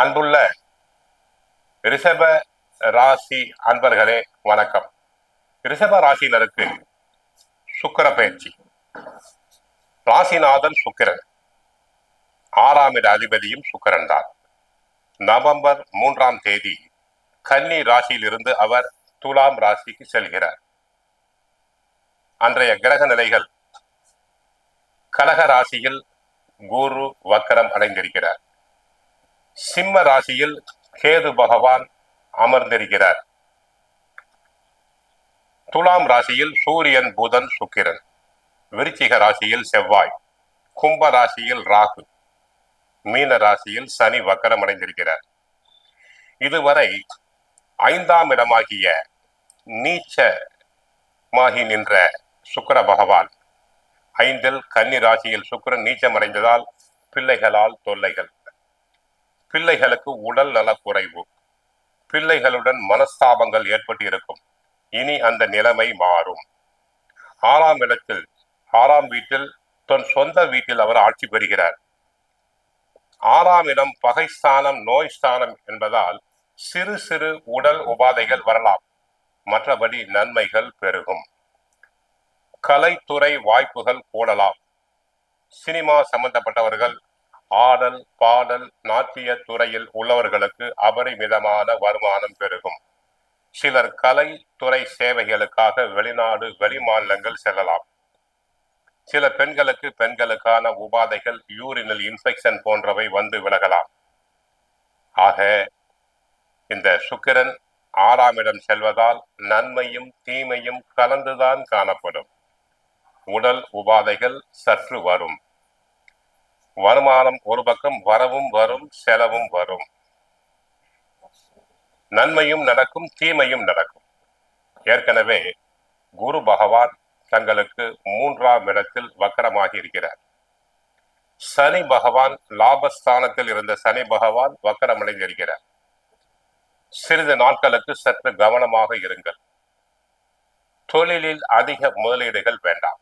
அன்புள்ள ரிஷப ராசி அன்பர்களே வணக்கம். ரிஷப ராசியினருக்கு சுக்கர பயிற்சி. ராசிநாதன் சுக்கிரன். ஆறாம் இட அதிபதியும் சுக்கிரன் தான். நவம்பர் மூன்றாம் தேதி கன்னி ராசியிலிருந்து அவர் துலாம் ராசிக்கு செல்கிறார். அன்றைய கிரக நிலைகள் கடக ராசியில் குரு வக்கரம் அடைந்திருக்கிறார். சிம்ம ராசியில் கேது பகவான் அமர்ந்திருக்கிறார். துலாம் ராசியில் சூரியன் புதன் சுக்கிரன். விருச்சிக ராசியில் செவ்வாய். கும்ப ராசியில் ராகு. மீன ராசியில் சனி வக்கரம் அடைந்திருக்கிறார் இதுவரை ஐந்தாம் இடமாகிய நீச்சமாகி நின்ற சுக்கிர பகவான் ஐந்தில் கன்னி ராசியில் சுக்கிரன் நீச்சம் அடைந்ததால் பிள்ளைகளால் தொல்லைகள். பிள்ளைகளுக்கு உடல் நலக்குறைவு. பிள்ளைகளுடன் மனஸ்தாபங்கள் ஏற்பட்டு இருக்கும் இனி அந்த நிலைமை மாறும். ஆறாம் இடத்தில் ஆறாம் வீட்டில் தன் சொந்த வீட்டில் அவர் ஆட்சி பெறுகிறார். ஆறாம் இடம் பகைஸ்தானம் நோய் ஸ்தானம் என்பதால் சிறு சிறு உடல் உபாதைகள் வரலாம். மற்றபடி நன்மைகள் பெருகும். கலைத்துறை வாய்ப்புகள் கூடலாம். சினிமா சம்பந்தப்பட்டவர்கள் ஆடல் பாடல் நாட்டிய துறையில் உள்ளவர்களுக்கு அபரிமிதமான வருமானம் பெருகும். சிலர் கலை துறை சேவைகளுக்காக வெளிநாடு வெளிமாநிலங்கள் செல்லலாம். சில பெண்களுக்கு பெண்களுக்கான உபாதைகள் யூரினல் இன்ஃபெக்ஷன் போன்றவை வந்து விலகலாம். ஆக இந்த சுக்கிரன் ஆறாம் இடம் செல்வதால் நன்மையும் தீமையும் கலந்துதான் காணப்படும். உடல் உபாதைகள் சற்று வரும். வருமானம் ஒரு பக்கம் வரவும் வரும் செலவும் வரும். நன்மையும் நடக்கும் தீமையும் நடக்கும். ஏற்கனவே குரு பகவான் தங்களுக்கு மூன்றாம் இடத்தில் வக்கரமாகி இருக்கிறார். சனி பகவான் லாபஸ்தானத்தில் இருந்த சனி பகவான் வக்கரமடைந்திருக்கிறார். சிறிது நாட்களுக்கு சற்று கவனமாக இருங்கள். தொழிலில் அதிக முதலீடுகள் வேண்டாம்.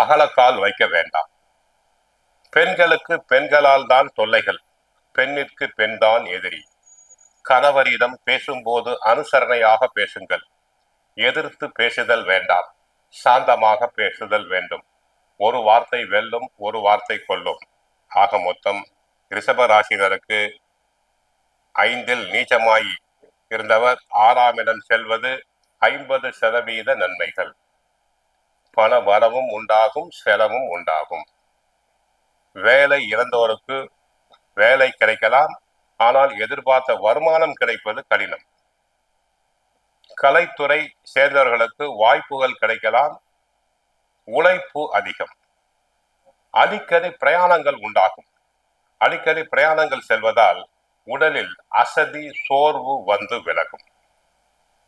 அகலக்கால் வைக்க வேண்டாம். பெண்களுக்கு பெண்களால் தான் தொல்லைகள் பெண்ணிற்கு பெண்தான் எதிரி. கணவரிடம் பேசும்போது அனுசரணையாக பேசுங்கள். எதிர்த்து பேசுதல் வேண்டாம். சாந்தமாக பேசுதல் வேண்டும். ஒரு வார்த்தை வெல்லும் ஒரு வார்த்தை கொல்லும். ஆக மொத்தம் ரிஷபராசினருக்கு ஐந்தில் நீச்சமாய் இருந்தவர் ஆறாம் இடம் செல்வது ஐம்பது சதவீத நன்மைகள். பண வரவும் உண்டாகும் செலவும் உண்டாகும். வேலை இழந்தோருக்கு வேலை கிடைக்கலாம் ஆனால் எதிர்பார்த்த வருமானம் கிடைப்பது கடினம். கலைத்துறை சேர்ந்தவர்களுக்கு வாய்ப்புகள் கிடைக்கலாம் உழைப்பு அதிகம். அடிக்கடி பிரயாணங்கள் உண்டாகும். அடிக்கடி பிரயாணங்கள் செல்வதால் உடலில் அசதி சோர்வு வந்து விலகும்.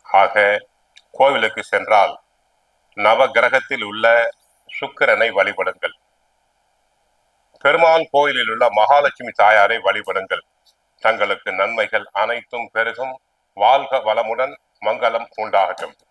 ஆக கோவிலுக்கு சென்றால் நவ கிரகத்தில் உள்ள சுக்கிரனை வழிபடுங்கள். பெருமாள் கோயிலில் உள்ள மகாலட்சுமி தாயாரை வழிபடுங்கள். தங்களுக்கு நன்மைகள் அனைத்தும் பெருகும். வாழ்க வளமுடன் மங்களம் உண்டாகட்டும்.